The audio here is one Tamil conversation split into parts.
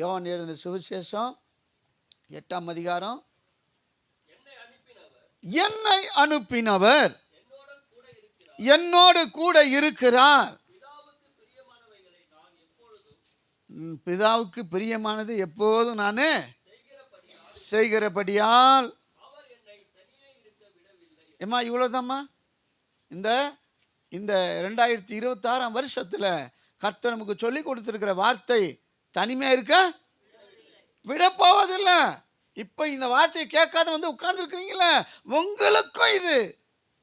யோவான் எழுதின சுவிசேஷம் எட்டாம் அதிகாரம். என்னை அனுப்பினவர். என்னோடு கூட இருக்கிறார். பிதாவுக்கு பிரியமானது எப்போதும் நான் செய்கிறபடியால். ஏம்மா இவ்வளோதாம்மா இந்த இந்த ரெண்டாயிரத்தி இருபத்தாறாம் வருஷத்தில் கர்த்தர் நமக்கு சொல்லி கொடுத்துருக்கிற வார்த்தை தனிமையாக இருக்க? விட போவதில்லை இப்போ இந்த வார்த்தையை கேட்காத வந்து உட்காந்துருக்குறீங்களே உங்களுக்கும் இது.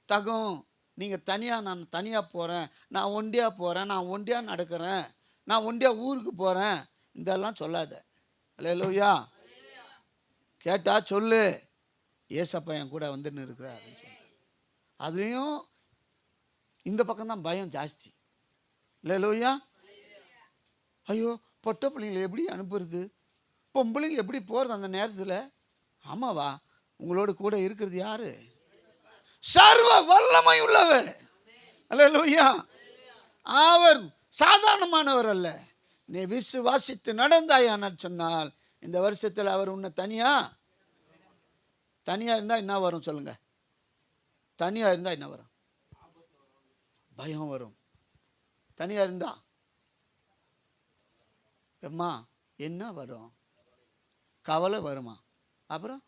தகும் நீங்கள் தனியாக நான் தனியாக போகிறேன் நான் ஒண்டியாக போகிறேன் நான் ஒண்டியாக நடக்கிறேன். நான் ஒண்டியாக ஊருக்கு போகிறேன் இதெல்லாம் சொல்லாத. அல்லையா கேட்டால் சொல்லு. ஏசப்பா என் கூட வந்துன்னு இருக்கிறார் அப்படின்னு அதுலேயும் இந்த பக்கம்தான் பயம் ஜாஸ்தி. இல்லையா ஐயோ பொட்டை பிள்ளைங்களை எப்படி அனுப்புறது? பொம்பளைங்க எப்படி போகிறது அந்த நேரத்தில்? ஆமாவா? உங்களோட கூட இருக்கிறது யாரு? சர்வ வல்லமை உள்ளவர். அல்லேலூயா. அவர் சாதாரணமானவர் அல்ல. நீ விசுவாசித்து நடந்தாயான்னு சொன்னால் இந்த வருஷத்தில் அவர் உன்னை தனியாக தனியாக இருந்தால் என்ன வரும் சொல்லுங்கள் தனியாக இருந்தால் என்ன வரும்? பயம் வரும். தனியாக இருந்தால் எம்மா என்ன வரும்? கவலை வருமா? அப்புறம்?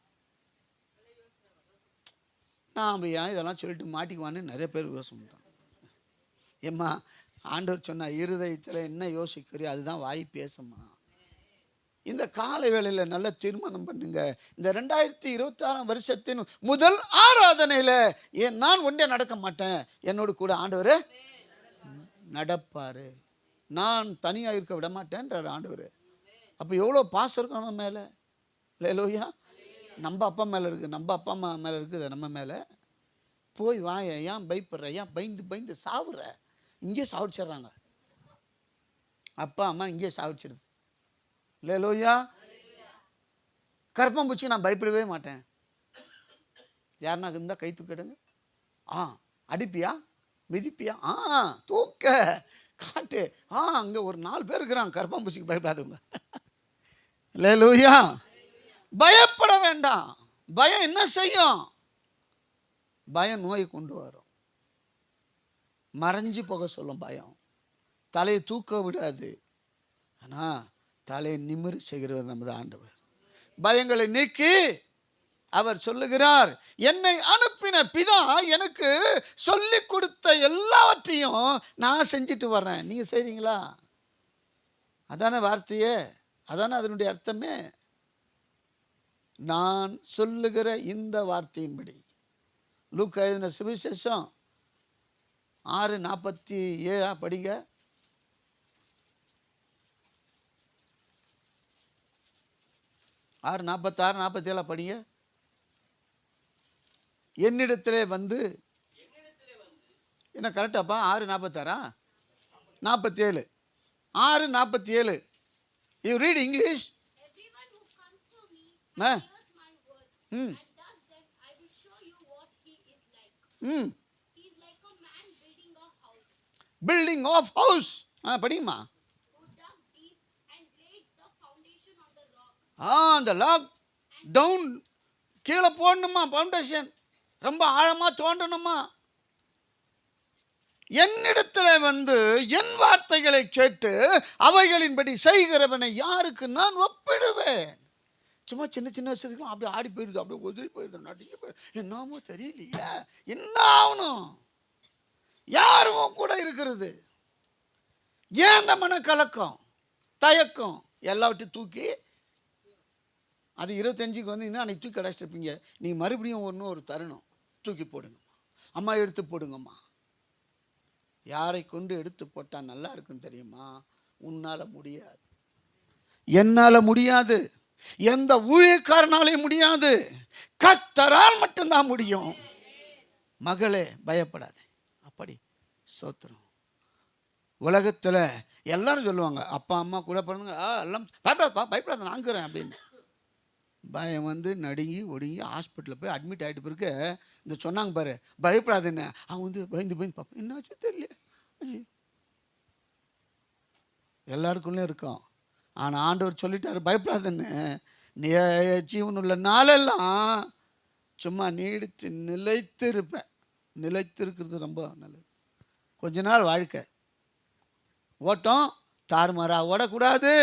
நாம் ஏன் இதெல்லாம் சொல்லிட்டு மாட்டிக்குவான்னு நிறைய பேர் யோசனை பண்ணுறாங்க ஏம்மா ஆண்டவர் சொன்ன இருதயத்தில் என்ன யோசிக்கிறியோ அதுதான் வாய் பேசுமா இந்த காலை வேளையில் நல்ல தீர்மானம் பண்ணுங்க. இந்த ரெண்டாயிரத்தி இருபத்தாறாம் வருஷத்தின் முதல் ஆராதனையில் ஏன் நான் ஒன்றே நடக்க மாட்டேன்? என்னோடு கூட ஆண்டவர் நடப்பார். நான் தனியாக இருக்க விட மாட்டேன்றார் ஆண்டவர். அப்போ எவ்வளோ பாசம் இருக்கும் நம்ம மேலே? இல்லை லோய்யா நம்ம அப்பா மேலே இருக்குது நம்ம அப்பா அம்மா மேலே இருக்குது நம்ம மேலே. போய் வாய ஏன் பயப்படுற ஏன் பயந்து பயந்து சாவுற? இங்கே சாவிச்சிட்றாங்க அப்பா அம்மா இங்கே சாவிச்சிடுது இல்லை லோய்யா கற்பம்பூச்சி நான் பயப்படவே மாட்டேன். யாருனா இருந்தால் கை தூக்கிடுங்க. ஆ அடிப்பியா? மிதிப்பியா? ஆ தூக்க. காட்டு. ஆ அங்கே ஒரு நாலு பேர் இருக்கிறாங்க. கற்பம்பூச்சிக்கு பயப்படாதவங்க இல்லை லூயா பயப்பட வேண்டாம். பயம் என்ன செய்யும்? பயம் நோயை கொண்டு வரும். மறைஞ்சு போக சொல்லும் பயம். தலையை தூக்க விடாது. ஆனால் தலையை நிமிர செய்கிறவர் நமது ஆண்டவர். பயங்களை நீக்கி அவர் சொல்லுகிறார் என்னை அனுப்பின பிதா எனக்கு சொல்லி கொடுத்த எல்லாவற்றையும் நான் செஞ்சுட்டு வர்றேன். நீங்கள் செய்கிறீங்களா அதானே வார்த்தையே. அதானே அதனுடைய அர்த்தமே. நான் சொல்லுகிற இந்த வார்த்தையின்படி. லூக் எழுதின சுவிசேஷம் ஆறு நாற்பத்தி ஏழா படிங்க. ஆறு நாற்பத்தாறு நாற்பத்தேழா படிங்க. என்னிடத்திலே வந்து என்ன கரெக்டாப்பா ஆறு நாற்பத்தாறா நாற்பத்தேழு ஆறு நாற்பத்தி ஏழு யூ ரீட் இங்கிலீஷ் ம். ம் பில்டிங் ஆஃப் ஹவுஸ் ஆ படியுமா. ஆ அந்த லாக் டவுன் கீழே போடணுமா ஃபவுண்டேஷன் ரொம்ப ஆழமாக தோன்றணுமா? என்னிடத்தில் வந்து என் வார்த்தைகளை கேட்டு அவைகளின்படி செய்கிறவனை யாருக்கு நான் ஒப்பிடுவேன்? சும்மா சின்ன சின்ன விஷயத்துக்குலாம் அப்படியே ஆடி போயிருது அப்படியே உதிரி போயிருது நடுங்கி போய் என்னமோ தெரியலையே என்ன ஆகணும்? யாரும் கூட இருக்கிறது? ஏன் மன மனக்கலக்கம் தயக்கம் எல்லாவற்றையும் தூக்கி அது இருபத்தஞ்சுக்கு வந்து இன்னும் அன்னைக்கு தூக்கி கிடச்சிட்ருப்பீங்க நீங்கள் மறுபடியும் ஒன்றும் ஒரு தருணம். தூக்கி போடுங்கம்மா. அம்மா எடுத்து போடுங்கம்மா. யாரை கொண்டு எடுத்து போட்டால் நல்லா இருக்கும் தெரியுமா? உன்னால் முடியாது. என்னால் முடியாது. எந்த ஊழியக்காரனாலையும் முடியாது. கத்தரால் மட்டும்தான் முடியும். மகளே பயப்படாதே. அப்படி சோத்திரம். உலகத்தில் எல்லாரும் சொல்லுவாங்க அப்பா அம்மா கூட பிறந்தவங்க எல்லாம் பயப்படாதப்பா பயப்படாத நாங்கிறேன் அப்படின்னு. பயம் வந்து நடுங்கி ஒடுங்கி ஹாஸ்பிட்டலில் போய் அட்மிட் ஆகிட்டு பிறகு இந்த சொன்னாங்க பாரு பயப்படாதுன்னு. அவன் வந்து பயந்து பயந்து பார்ப்பேன் என்னாச்சும் தெரியல ஐயோ. இருக்கும் ஆனால் ஆண்டவர் சொல்லிட்டாரு பயப்படாதன்னு. நீ உள்ள நாளெல்லாம் சும்மா நீடித்து நிலைத்து இருப்பேன் நிலைத்து இருக்கிறது ரொம்ப நல்லது. கொஞ்ச நாள் வாழ்க்கை. ஓட்டம் தாறுமாறாக ஓடக்கூடாது.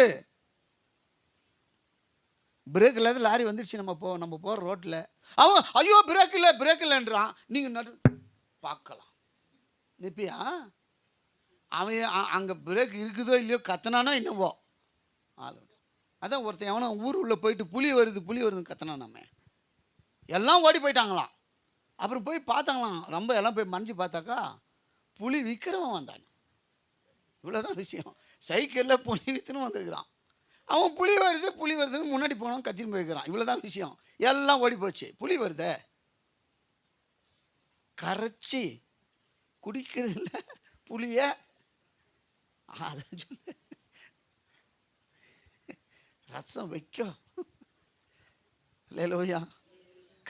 பிரேக் இல்லாத லாரி வந்துடுச்சு நம்ம போ நம்ம போகிற ரோட்டில் அவன் ஐயோ பிரேக் இல்லை பிரேக் இல்லைன்றான். நீங்கள் நடு பார்க்கலாம். நிப்பியா? அவன் அங்கே பிரேக் இருக்குதோ இல்லையோ கத்தனானோ என்னவோ. ஆள். அதான் ஒருத்தன் எவனோ ஊர் உள்ளே போயிட்டு புலி வருது புலி வருதுன்னு கத்தனா நம்ம எல்லாம் ஓடி போயிட்டாங்களாம். அப்புறம் போய் பார்த்தாங்களாம். ரொம்ப எல்லாம் போய் மறைஞ்சு பார்த்தாக்கா புளி விற்கிறவன் வந்தான் இவ்வளோதான் விஷயம். சைக்கிளில் புளி விற்றுன்னு வந்திருக்கிறான். அவன் புலி வருது புலி வருதுன்னு முன்னாடி போனவன் கத்தின்னு போய்க்கிறான். இவ்வளோ தான் விஷயம். எல்லாம் ஓடி போச்சு புலி வருதே? கரைச்சி குடிக்கிறது இல்லை புளிய? அதை சொல்லு. ரசம் வைக்கும் லேலோயா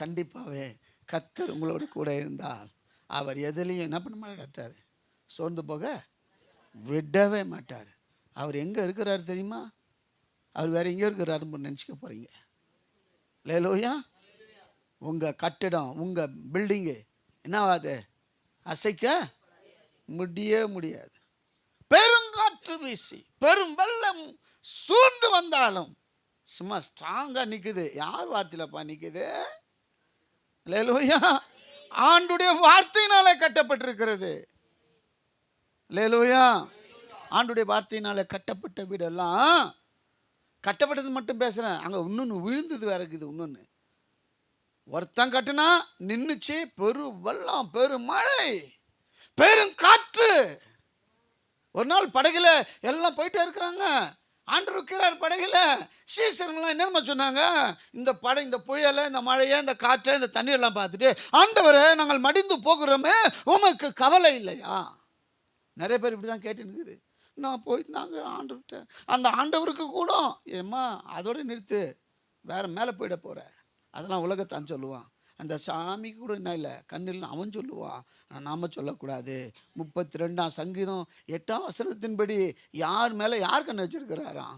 கண்டிப்பாகவே கத்தர் உங்களோட கூட இருந்தால் அவர் எதுலேயும் என்ன பண்ண மாட்டார்? சோர்ந்து போக விடவே மாட்டார். அவர் எங்கே இருக்கிறாரு தெரியுமா? அவர் வேற எங்கே இருக்கிறாருன்னு நினச்சிக்க போகிறீங்க. லேலோயா உங்கள் கட்டிடம் உங்கள் பில்டிங்கு என்னவாது அசைக்க முடிய முடியாது. பெருங்காற்று வீசி பெரும் வெள்ளம் சூழ்ந்து வந்தாலும் சும்மா ஸ்ட்ராங்காக நிற்குது யார் வார்த்தையிலப்பா நிற்குது லேலோயா ஆண்டுடைய வார்த்தையினாலே கட்டப்பட்டிருக்கிறது. லேலோயா ஆண்டுடைய வார்த்தையினாலே கட்டப்பட்ட வீடெல்லாம் கட்டப்பட்டது மட்டும் பேசுகிறேன் அங்கே இன்னொன்று விழுந்தது வேற இருக்குது இன்னொன்று ஒருத்தன் கட்டுனா நின்றுச்சு பெரு வெள்ளம் பெரும் மழை பெரும் காற்று. ஒரு நாள் படகுல எல்லாம் போயிட்டே இருக்கிறாங்க. ஆண்டு இருக்கிறார் படகுல. சீசர்கள்லாம் என்னமா சொன்னாங்க? இந்த படை இந்த புயலை இந்த மழையை இந்த காற்றை இந்த தண்ணீரெல்லாம் பார்த்துட்டு ஆண்டவரை நாங்கள் மடிந்து போகிறோமே உமக்கு கவலை இல்லையா? நிறைய பேர் இப்படி தான் கேட்டு நிற்குது நான் போய் நாங்கள் ஆண்டவர்கிட்ட அந்த ஆண்டவருக்கு கூட ஏம்மா அதோட நிறுத்து. வேற மேலே போயிட போகிற அதெல்லாம் உலகத்தான் சொல்லுவான். அந்த சாமி கூட என்ன இல்லை கண்ணில் அவன் சொல்லுவான். ஆனா சொல்லக்கூடாது. முப்பத்தி ரெண்டாம் சங்கீதம் எட்டாம் வசனத்தின்படி யார் மேலே யார் கண் வச்சிருக்கிறாராம்?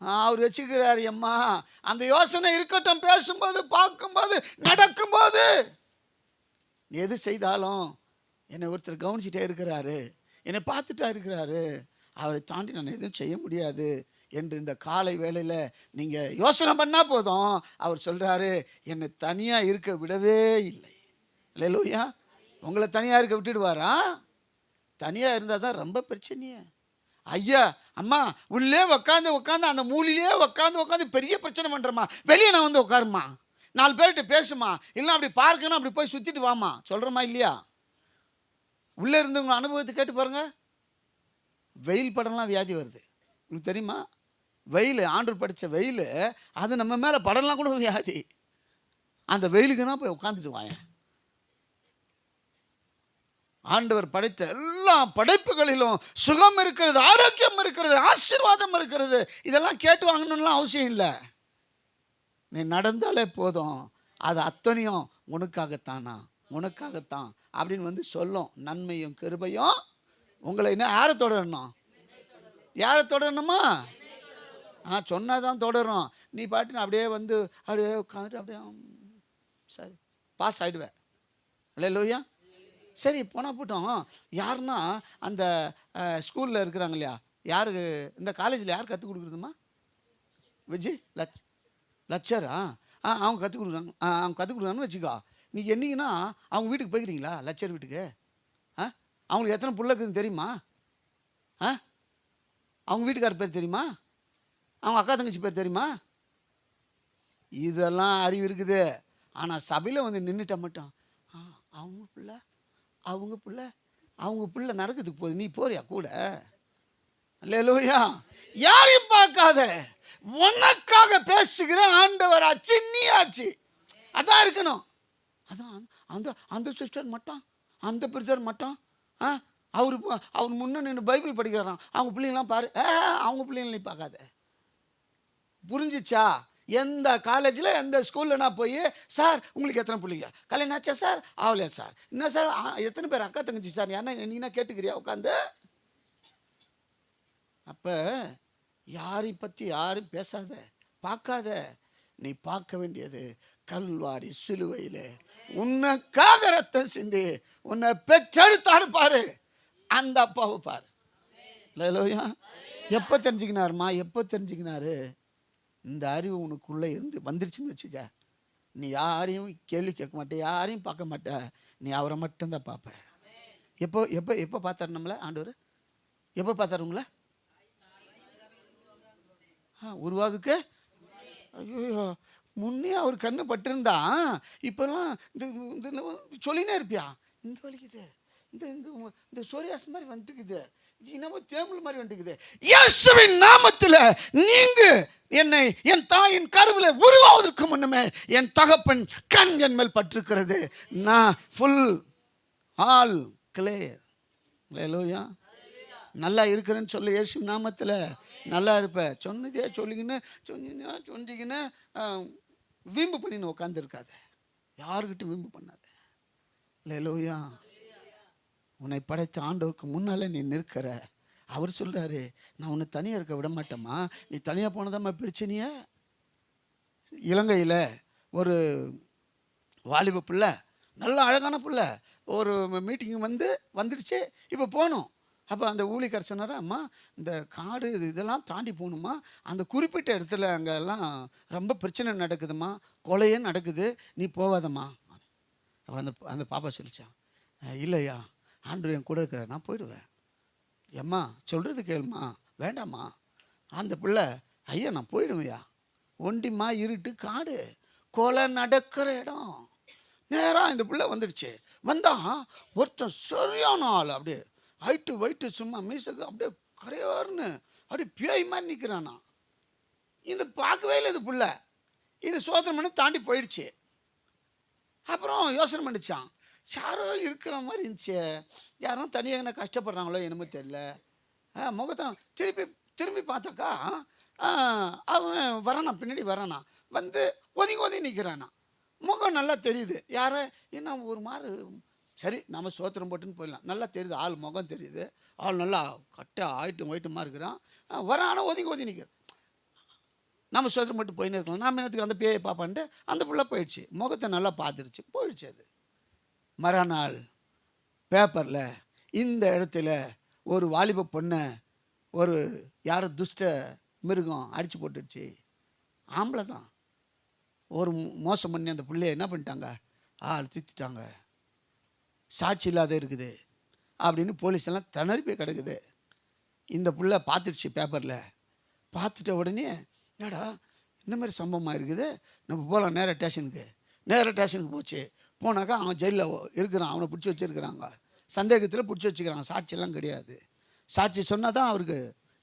அவர் வச்சுக்கிறார் அம்மா அந்த யோசனை இருக்கட்டும் பேசும்போது பார்க்கும்போது நடக்கும்போது. எது செய்தாலும் என்னை ஒருத்தர் கவனிச்சிட்டே இருக்கிறாரு. என்னை பார்த்துட்டா இருக்கிறாரு. அவரை தாண்டி நான் எதுவும் செய்ய முடியாது என்று இந்த காலை வேளையில் நீங்கள் யோசனை பண்ணால் போதும். அவர் சொல்கிறாரு என்னை தனியாக இருக்க விடவே இல்லை. இல்லையா உங்களை தனியாக இருக்க விட்டுடுவாரா? தனியாக இருந்தால் தான் ரொம்ப பிரச்சனையே. ஐயா அம்மா உள்ளே உக்காந்து உக்காந்து அந்த மூலையிலே உக்காந்து உக்காந்து பெரிய பிரச்சனை பண்ணுறம்மா வெளியே நான் வந்து உட்காருமா நாலு பேர்கிட்ட பேசுமா இல்லை அப்படி பார்க்கணும் அப்படி போய் சுற்றிட்டு வாமா சொல்கிறோமா இல்லையா? உள்ளே இருந்தவங்க அனுபவத்தை கேட்டு பாருங்கள் வெயில் படம்லாம் வியாதி வருது. உங்களுக்கு தெரியுமா? வெயில் ஆண்டு படித்த வெயில் அது நம்ம மேலே படம்லாம் கூட வியாதி. அந்த வெயிலுக்குன்னா போய் உட்காந்துட்டு வாயேன்? ஆண்டவர் படைத்த எல்லா படைப்புகளிலும் சுகம் இருக்கிறது ஆரோக்கியம் இருக்கிறது ஆசீர்வாதம் இருக்கிறது. இதெல்லாம் கேட்டு வாங்கணும்லாம் அவசியம் இல்லை. நீ நடந்தாலே போதும். அது அத்தனையும் உனக்காகத்தானா? உனக்காகத்தான் அப்படின்னு வந்து சொல்லும். நன்மையும் கிருபையும் உங்களை என்ன யாரை தொடரணும்? யாரை தொடரணுமா? ஆ சொன்னாதான் தொடரும். நீ பாட்டு அப்படியே வந்து அப்படியே உட்காந்துட்டு அப்படியே சரி பாஸ் ஆகிடுவேன் இல்லை லோய்யா சரி போனால் போட்டோம். யாருன்னா அந்த ஸ்கூலில் இருக்கிறாங்க இல்லையா? யாருக்கு இந்த காலேஜில் யார் கற்றுக் கொடுக்குறதுமா விஜய் லச் லச்சரா? ஆ அவங்க கற்றுக் கொடுக்குறாங்க ஆ அவங்க கற்றுக் கொடுக்குறாங்கன்னு வச்சுக்கோ. நீங்கள் என்னைக்குன்னா அவங்க வீட்டுக்கு போய்க்கிறீங்களா? லட்சர் வீட்டுக்கு? ஆ? அவங்களுக்கு எத்தனை புள்ள இருக்குதுன்னு தெரியுமா? ஆ? அவங்க வீட்டுக்கார பேர் தெரியுமா? அவங்க அக்கா தங்கச்சி பேர் தெரியுமா? இதெல்லாம் அறிவு இருக்குது. ஆனால் சபையில் வந்து நின்றுட்ட மட்டும் ஆ அவங்க பிள்ளை அவங்க பிள்ளை அவங்க பிள்ளை நரக்கத்துக்கு போகுது. நீ போறியா கூட? அல்லேலூயா. யாரையும் பார்க்காத. உனக்காக பேசுகிற ஆண்டவர் ஆச்சு நீ ஆச்சு அதான் இருக்கணும். அதான் அந்த அந்த சிஸ்டர் மட்டும் அந்த பிரதர் மட்டும் ஆ அவர் அவர் முன்னே நின்று பைபிள் படிக்கிறான் அவங்க பிள்ளைங்களாம் பாரு ஏ அவங்க பிள்ளைங்கள நீ பார்க்காத. புரிஞ்சிச்சா? எந்த காலேஜில் எந்த ஸ்கூலில் நான் போய் சார் உங்களுக்கு எத்தனை பிள்ளைங்க? கல்யாணம் ஆச்சா சார்? ஆகலையா சார். என்ன சார்? எத்தனை பேர்? அக்கா தங்கச்சி சார் என்ன நீனா கேட்டுக்கிறியா? உட்காந்து? அப்போ யாரையும் பற்றி யாரும் பேசாத பார்க்காத. நீ பார்க்க வேண்டியது கல்வாரி சிலுவையில் உனக்காக ரத்தம் சிந்தி உன்னை பெற்றெடுத்தாரு பாரு. அந்த அப்பாவை பாரு. லோயா எப்போ தெரிஞ்சுக்கினாருமா? எப்போ தெரிஞ்சுக்கினாரு? இந்த அறிவு உனக்குள்ளே இருந்து வந்துருச்சுன்னு வச்சுக்க. நீ யாரையும் கேள்வி கேட்க மாட்டே யாரையும் பார்க்க மாட்ட. நீ அவரை மட்டும்தான் பார்ப்ப. எப்போ எப்போ எப்போ பார்த்தாரு நம்மளை ஆண்டவர்? எப்போ பார்த்தாரு உங்களை? ஆ உருவாகுக்கு ஐயோ முன்னே அவர் கண்ணு பட்டிருந்தா இப்போல்லாம் இந்த இந்த சொல்லினே இருப்பியா? இந்த வலிக்குது. இந்த இந்த இந்த சோரியாஸ் மாதிரி வந்துக்குது. இது என்னமோ தேமல் மாதிரி வந்துக்குது. இயேசுவின் நாமத்தில் நீங்க என்னை என் தாயின் கருவில் உருவாவதற்கு முன்னமே என் தகப்பன் கண் என் மேல் பட்டிருக்கிறது. நான் ஃபுல் ஆல் கிளியர் லோயா நல்லா இருக்கிறேன்னு சொல்லு இயேசு நாமத்தில். நல்லா இருப்ப. சொன்னதே சொல்லிக்கின்னு சொன்னீங்கன்னா சொன்னிக்கின்னு வீம்பு பண்ணின்னு உட்காந்துருக்காத யாருக்கிட்டும் வீம்பு பண்ணாத. லோயா உன்னை படைத்த ஆண்டவருக்கு முன்னால் நீ நிற்கிற. அவர் சொல்கிறாரு நான் உன்னை தனியாக இருக்க விட மாட்டேம்மா. நீ தனியாக போனதாம்மா பிரச்சனைய. இலங்கையில் ஒரு வாலிப பிள்ளை நல்ல அழகான பிள்ளை. ஒரு மீட்டிங் வந்து வந்துடுச்சு. இப்போ போகணும் அப்போ அந்த ஊழிக்கார் சொன்னார் அம்மா இந்த காடு இது இதெல்லாம் தாண்டி போகணுமா? அந்த குறிப்பிட்ட இடத்துல அங்கெல்லாம் ரொம்ப பிரச்சனை நடக்குதும்மா. கொலையே நடக்குது. நீ போவாதம்மா அப்போ அந்த அந்த பாப்பா சொல்லிச்சான் இல்லையா ஆண்டு என் கூட இருக்கிற நான் போயிடுவேன். ஏம்மா சொல்கிறது கேளுமா வேண்டாம்மா. அந்த பிள்ளை ஐயா நான் போயிடுவேயா ஒண்டிம்மா இருட்டு காடு. கொலை நடக்கிற இடம். நேராக இந்த பிள்ளை வந்துடுச்சு. வந்தா ஒருத்தன் சரியான ஆள். அப்படியே ஹைட்டு வைட்டு சும்மா மீசுக்கு அப்படியே கரையோர்னு அப்படியே பேய் மாதிரி நிற்கிறானா இது பார்க்கவே இல்லை இது புள்ள. இது சோதனை பண்ணி தாண்டி போயிடுச்சு. அப்புறம் யோசனை பண்ணிச்சான் யாரோ இருக்கிற மாதிரி இருந்துச்சு. யாரும் தனியாக என்ன கஷ்டப்படுறாங்களோ என்னமோ தெரியல. ஆ, முகத்தை திருப்பி திரும்பி பார்த்தாக்கா ஆ, அவன் வரானா பின்னாடி வரானா வந்து ஒதுங்கி ஒதுங்கி நிற்கிறானா முகம் நல்லா தெரியுது. யாரை? என்ன ஒரு மாதிரி சரி நம்ம சோத்திரம் போட்டுன்னு போயிடலாம். நல்லா தெரியுது ஆள் முகம் தெரியுது. ஆள் நல்லா கட்டாக ஆயிட்டும் ஒயிட்டமாக இருக்கிறான். வரான் ஆனால் ஒதுங்கி ஒதுங்கி நிற்கிறான் நம்ம சோத்திரம் போட்டு போயின்னு இருக்கலாம். நாம என்னத்துக்கு அந்த பேயை பார்ப்பான்ட்டு அந்த பிள்ளை போயிடுச்சு. முகத்தை நல்லா பார்த்துருச்சு. போயிடுச்சு அது. மறுநாள் பேப்பரில் இந்த இடத்துல ஒரு வாலிப பொண்ணை ஒரு யாரோ துஷ்ட மிருகம் அடித்து போட்டுடுச்சு. ஆம்பளை தான். ஒரு மோசம் பண்ணி அந்த பிள்ளைய என்ன பண்ணிட்டாங்க? ஆள் தித்துட்டாங்க சாட்சி இல்லாத இருக்குது அப்படின்னு போலீஸ் எல்லாம் திணறி போய் கிடக்குது. இந்த புள்ள பார்த்துடுச்சு பேப்பரில். பார்த்துட்ட உடனே என்னடா இந்த மாதிரி சம்பவமாக இருக்குது? நம்ம போகலாம் நேராக ஸ்டேஷனுக்கு. நேராக ஸ்டேஷனுக்கு போச்சு. போனாக்கா அவன் ஜெயிலில் இருக்கிறான். அவனை பிடிச்சி வச்சிருக்கிறாங்க. சந்தேகத்தில் பிடிச்சி வச்சுக்கிறாங்க சாட்சியெல்லாம் கிடையாது. சாட்சி சொன்னால் தான் அவருக்கு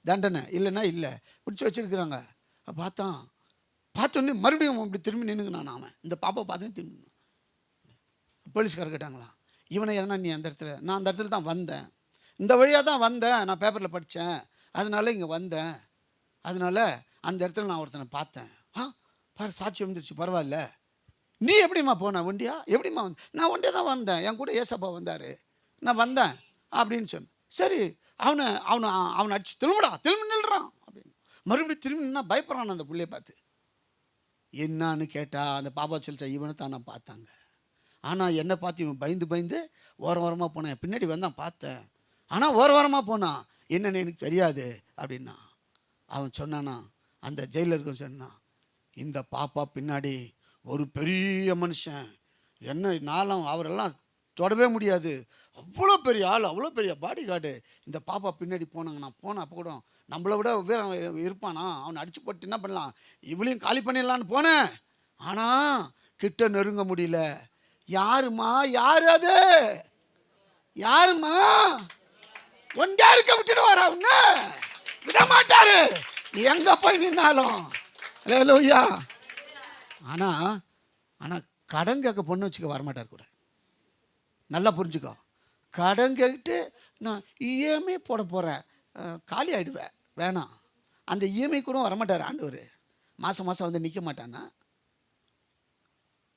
தண்டனை. இல்லைன்னா இல்லை. பிடிச்சி வச்சிருக்கிறாங்க. பார்த்தான். பார்த்தோன்னே மறுபடியும் இப்படி திரும்பி நின்றுக்கினான் அவன். இந்த பாப்பா பார்த்தேன் திரும்பி போலீஸ்காரர் கேட்டாங்களாம் இவனை எதனா நீ அந்த இடத்துல நான் அந்த இடத்துல தான் வந்தேன். இந்த வழியாக தான் வந்தேன். நான் பேப்பரில் படித்தேன் அதனால இங்கே வந்தேன். அதனால அந்த இடத்துல நான் ஒருத்தனை பார்த்தேன். ஆ பாரு சாட்சி வந்துருச்சு. பரவாயில்ல. நீ எப்படிம்மா போன? ஒண்டியா? எப்படிம்மா வந்து நான் ஒண்டியாக தான் வந்தேன். என் கூட ஏசப்பா வந்தார். நான் வந்தேன் அப்படின்னு சொன்னேன் சரி அவனை அவனை அவனை அடிச்சு திரும்படா திரும்பி நில்றான் அப்படின்னு. மறுபடியும் திரும்பி நின்னா பயப்படுறான் அந்த பிள்ளைய பார்த்து. என்னான்னு கேட்டால் அந்த பாப்பா சொல்லிச்சா இவனை தான் நான் பார்த்தாங்க. ஆனால் என்னை பார்த்து இவன் பயந்து பயந்து ஓரம் ஓரமாக போனேன். பின்னாடி வந்தான் பார்த்தேன். ஆனால் ஓர ஓரமாக போனான். என்னன்னு எனக்கு தெரியாது அப்படின்னா. அவன் சொன்னானா அந்த ஜெயிலருக்கு சொன்னான் இந்த பாப்பா பின்னாடி ஒரு பெரிய மனுஷன். என்ன நாளும் அவரெல்லாம் தொடவே முடியாது. அவ்வளோ பெரிய ஆள் அவ்வளோ பெரிய பாடி கார்டு இந்த பாப்பா பின்னாடி போனாங்க. நான் போனேன் அப்போ கூட நம்மளை விட வீரம் இருப்பானா? அவனை அடிச்சு போட்டு என்ன பண்ணலாம்? இவளையும் காலி பண்ணிடலான்னு போனேன். ஆனால் கிட்ட நெருங்க முடியல. யாருமா யார் அது? யாருமா ஒன்றா இருக்க விட்டுட்டு வர உன்ன? விட மாட்டாரு நீ எங்க போய் நின்னாலும்? லோய்யா ஆனா ஆனா கடன் கேட்க பொண்ணு வச்சுக்க வரமாட்டார் கூட. நல்லா புரிஞ்சுக்கோ. கடன் கேட்டு நான் இஎம்ஐ போட போகிறேன் காலி ஆகிடுவேன் வேணாம். அந்த இஎம்ஐ கூட வரமாட்டார் ஆண்டவர். மாதம் மாதம் வந்து நிற்க மாட்டானா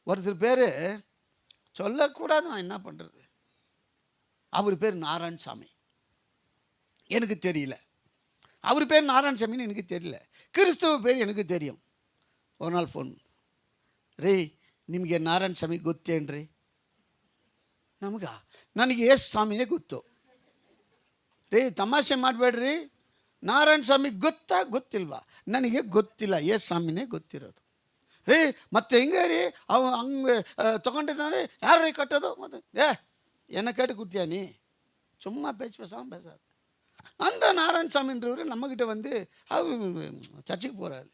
ஒருத்தர் பேர் சொல்லக்கூடாது நான் என்ன பண்ணுறது அவர் பேர் நாராயணசாமி எனக்கு தெரியல அவர் பேர் நாராயணசாமின்னு எனக்கு தெரியல கிறிஸ்துவ பேர் எனக்கு தெரியும் ஒரு நாள் ಫೋನ್ ರೀ ನಿಮಗೆ ನಾರಾಯಣ ಸ್ವಾಮಿ ಗೊತ್ತೇನ್ರಿ ನಮಗ ನನಗೆ ಏಸು ಸ್ವಾಮಿಯೇ ಗೊತ್ತು ರೀ ತಮಾಷೆ ಮಾಡಬೇಡ್ರಿ ನಾರಾಯಣ ಸ್ವಾಮಿ ಗೊತ್ತಾ ಗೊತ್ತಿಲ್ವಾ ನನಗೆ ಗೊತ್ತಿಲ್ಲ ಏಸು ಸ್ವಾಮಿನೇ ಗೊತ್ತಿರೋದು ರೀ ಮತ್ತೆ ಹೆಂಗೆ ರೀ ಅವ ಹಂಗೆ ತೊಗೊಂಡಿದ್ದಾನೆ ಯಾರು ರೀ ಕಟ್ಟೋದು ಮತ್ತೆ ಏ என்ன கேட்டு குடுத்தியா நீ சும்மா பேச்சு பேசாமல் பேசாது அந்த நாராயணசாமின்றவர் நம்மக்கிட்ட வந்து அவர் சர்ச்சுக்கு போகிறாரு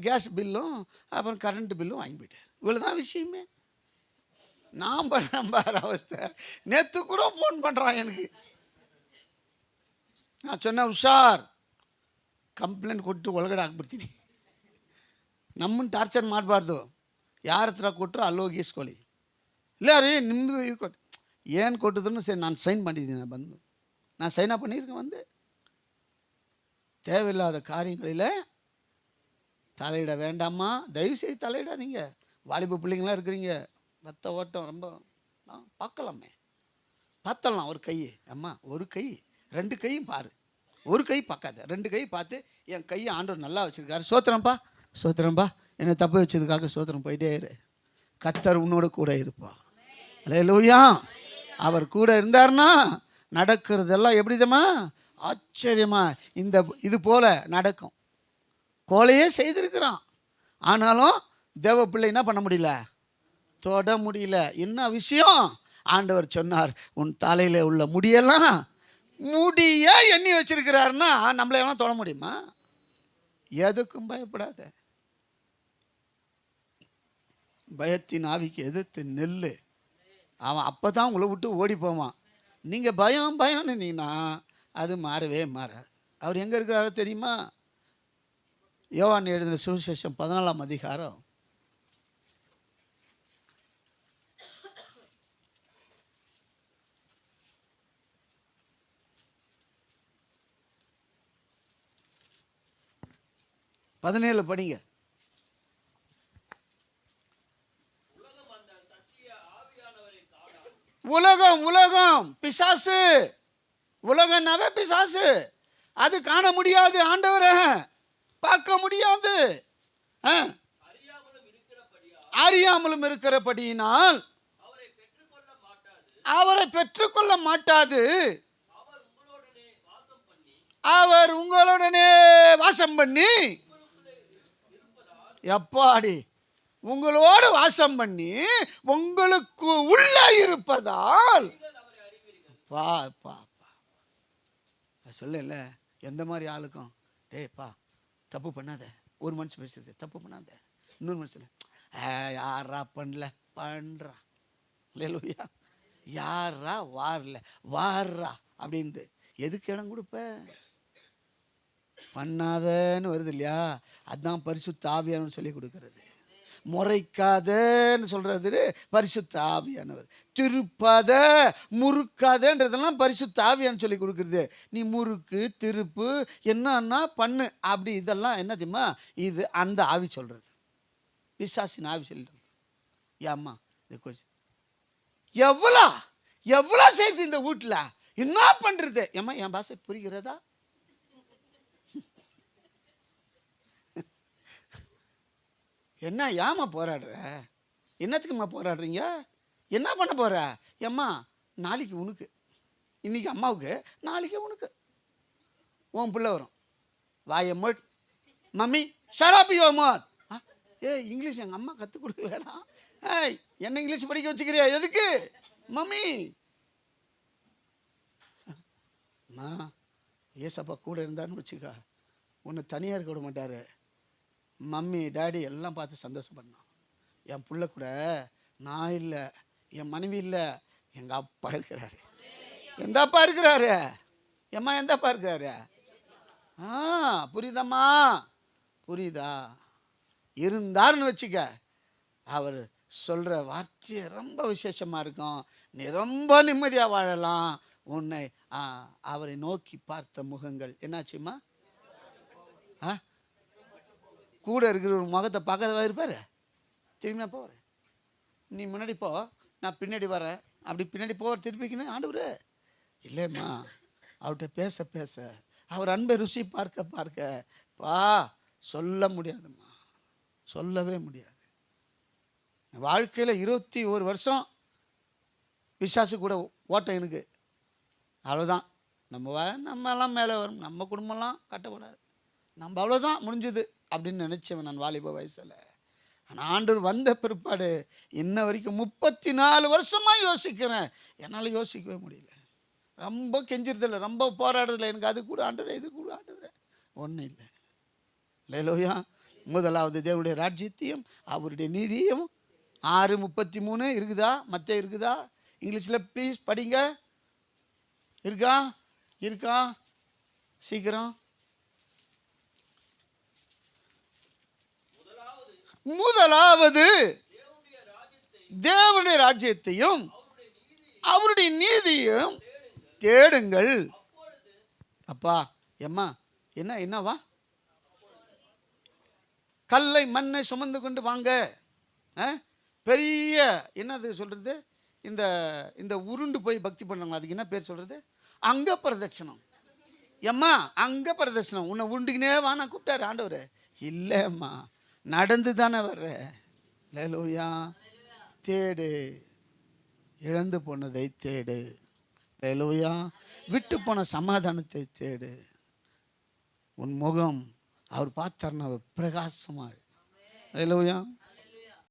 கேஸ் பில்லும் அப்புறம் கரண்ட் பில்லும் வாங்கி போயிட்டார் இவ்வளோதான் விஷயமே நான் பண்ண பாரு அவஸ்தை நேற்று கூட ஃபோன் பண்ணுறான் எனக்கு நான் சொன்னேன் உஷார் ಕಂಪ್ಲೇಂಟ್ ಕೊಟ್ಟು ಒಳಗಡೆ ಹಾಕ್ಬಿಡ್ತೀನಿ ನಮ್ಮನ್ನು ಟಾರ್ಚರ್ ಮಾಡಬಾರ್ದು ಯಾರ ಹತ್ರ ಕೊಟ್ಟರು ಅಲ್ಲೋಗಿ ಈಸ್ಕೊಳ್ಳಿ ಇಲ್ಲ ರೀ ನಿಮ್ಮದು ಇದು ಕೊಟ್ಟು ಏನು ಕೊಟ್ಟಿದ್ರು ಸರಿ ನಾನು ಸೈನ್ ಮಾಡಿದ್ದೀನಿ ಬಂದು நான் சைனா பண்ணியிருக்கேன் வந்து. தேவையில்லாத காரியங்களில் தலையிட வேண்டாமா தயவுசெய்து தலையிடாதீங்க. வாலிப பிள்ளைங்களாம் இருக்கிறீங்க. ரத்த ஓட்டம் ரொம்ப பார்க்கலாமே. பார்த்தலாம் ஒரு கை. அம்மா ஒரு கை. ரெண்டு கையும் பாரு. ஒரு கை பார்க்காத. ரெண்டு கை பார்த்து என் கையை ஆண்டவர் நல்லா வச்சுருக்காரு. சோத்திரம்ப்பா. சோத்திரம்பா என்னை தப்பு வச்சதுக்காக சோத்திரம் போயிட்டே இரு. கத்தர் உன்னோட கூட இருப்பா அல்லேலூயா அவர் கூட இருந்தார்னா நடக்கிறதெல்லாம் எப்படிதம்மா ஆச்சரியமா இந்த இது போல நடக்கும். கோலையே செய்திருக்கிறான். ஆனாலும் தேவ பிள்ளை என்ன பண்ண முடியல? தொட முடியல. என்ன விஷயம்? ஆண்டவர் சொன்னார் உன் தலையில் உள்ள முடியெல்லாம் முடிய எண்ணி வச்சிருக்கிறாருன்னா நம்மளை வேணா தொட முடியுமா? எதுக்கும் பயப்படாத. பயத்தின் ஆவிக்கு எதிர்த்து நெல்லு. அவன் அப்போ தான் உங்களை விட்டு ஓடி போவான். நீங்கள் பயம் பயம்னு இருந்தீங்கன்னா அது மாறவே மாறாது. அவர் எங்கே இருக்கிறாரோ தெரியுமா? யோவான் எழுதின சுவிசேஷம் பதினாலாம் அதிகாரம். பதினேழு படிங்க. உலகம் உலகம் பிசாசு. உலகம்னாவே பிசாசு. அது காண முடியாது ஆண்டவரை. பார்க்க முடியாது. ஆ. அறியாமலும் இருக்கிறபடியினால் அவரை பெற்றுக்கொள்ள மாட்டாது. அவர் உங்களுடனே வாசம் பண்ணி எப்பாடி உங்களோடு வாசம் பண்ணி உங்களுக்கு உள்ள இருப்பதால். பா பா பா. சொல்லல எந்த மாதிரி ஆளுக்கும் டேய் பா தப்பு பண்ணாத. ஒரு மனுஷன் பேசுறது தப்பு பண்ணாத. இன்னொரு மனுஷன் "ஆ, யாரா பண்ணல? பண்றா. இல்லையா யாரா வாரல? வாரா அப்படின்ட்டு எதுக்கு இடம் கொடுப்ப? பண்ணாதன்னு வருது இல்லையா? அதான் பரிசு தாவியான்னு சொல்லி கொடுக்கறது. முறைக்காதன்னு சொல்றது பரிசுத்த ஆவியானவர் திருப்பாத முறுக்காதன்றதெல்லாம் பரிசுத்த ஆவியான்னு சொல்லி கொடுக்குறது. நீ முறுக்கு திருப்பு என்னன்னா பண்ணு. அப்படி இதெல்லாம் என்ன தெரியுமா? இது அந்த ஆவி சொல்றது. விசாசின் ஆவி சொல்லிட்டு ஏம்மா இது கொஞ்சம் எவ்வளோ எவ்வளோ செய்யுது இந்த வீட்டில் என்ன பண்ணுறது ஏம்மா என் பாசை புரிகிறதா? என்ன ஏம்மா போராடுற? என்னத்துக்கும்மா போராடுறீங்க? என்ன பண்ண போகிற ஏம்மா நாளைக்கு உனக்கு. இன்றைக்கி அம்மாவுக்கு நாளைக்கு உனக்கு. உன் பிள்ளை வரும். வாய மட். மம்மி ஷராபி யோ ஏ இங்கிலீஷ் எங்கள் அம்மா கற்றுக் கொடுக்கலடா. ஏய் என்ன இங்கிலீஷ் படிக்க வச்சுக்கிறியா? எதுக்கு? மம்மி. அம்மா ஏசப்பா கூட இருந்தாருன்னு வச்சுக்கா. உன்னை தனியாக இருக்க விட மாட்டார். மம்மி டேடி எல்லாம் பார்த்து சந்தோஷப்படணும் என் பிள்ளை கூட நான் இல்லை என் மனைவி இல்லை எங்கள் அப்பா இருக்கிறாரு. எந்த அப்பா இருக்கிறாரு? எம்மா எந்த அப்பா இருக்கிறாரு? ஆ புரியுதம்மா? புரியுதா? இருந்தாருன்னு வச்சுக்க. அவர் சொல்கிற வார்த்தை ரொம்ப விசேஷமாக இருக்கும். நீ ரொம்ப நிம்மதியாக வாழலாம். உன்னை ஆ, அவரை நோக்கி பார்த்த முகங்கள். என்னாச்சும்மா? ஆ? கூட இருக்கிற ஒரு முகத்தை பார்க்காதவா இருப்பார்? திரும்பி நான் போகிறேன் நீ முன்னாடி போ நான் பின்னாடி வரேன். அப்படி பின்னாடி போகிற திருப்பிக்கின்னு ஆண்டவர். இல்லைம்மா அவர்கிட்ட பேச பேச அவர் அன்பை ருசி பார்க்க பார்க்க பா சொல்ல முடியாதும்மா. சொல்லவே முடியாது. வாழ்க்கையில் இருபத்தி ஒரு வருஷம் விசாசு கூட ஓட்டம் எனக்கு. அவ்வளோதான் நம்ம வ மேலே வரும். நம்ம குடும்பம்லாம் கட்டக்கூடாது. நம்ம அவ்வளோதான் முடிஞ்சுது அப்படின்னு நினச்சவன் நான் வாலிப வயசில். ஆனால் ஆண்டவர் வந்த பிற்பாடு இன்ன வரைக்கும் முப்பத்தி நாலு வருஷமாக யோசிக்கிறேன். என்னால் யோசிக்கவே முடியல. ரொம்ப கெஞ்சிருதில்ல ரொம்ப போராடுறதில்ல. எனக்கு அது கூட ஆண்டவரே இது கூட ஆண்டவரே. ஒன்றும் இல்லை. லேலோயா முதலாவது தேவனுடைய ராஜ்யத்தையும் அவருடைய நீதியும் ஆறு முப்பத்தி மூணு இருக்குதா? மற்ற இருக்குதா? இங்கிலீஷில் ப்ளீஸ் படிங்க. இருக்கா? இருக்கா? சீக்கிரம். முதலாவது தேவனுடைய ராஜ்யத்தையும் அவருடைய நீதியும் தேடுங்கள். அப்பா எம்மா என்ன என்னவா? கல்லை மண்ணை சுமந்து கொண்டு வாங்க. ஆ? பெரிய என்னது சொல்கிறது இந்த இந்த உருண்டு போய் பக்தி பண்ணுறாங்க அதுக்கு என்ன பேர் சொல்கிறது அங்க பிரதட்சணம் எம்மா அங்க பிரதட்சணம் உன்னை உருண்டுக்கினே வா நான் கூப்பிட்டாரு ஆண்டவர். இல்லைம்மா. நடந்து தானே வர்ற? லேலூயா தேடு. இழந்து போனதை தேடு. லேலூயா விட்டு போன சமாதானத்தை தேடு. உன் முகம் அவர் பார்த்தாருன்னா பிரகாசமாக லேலூயா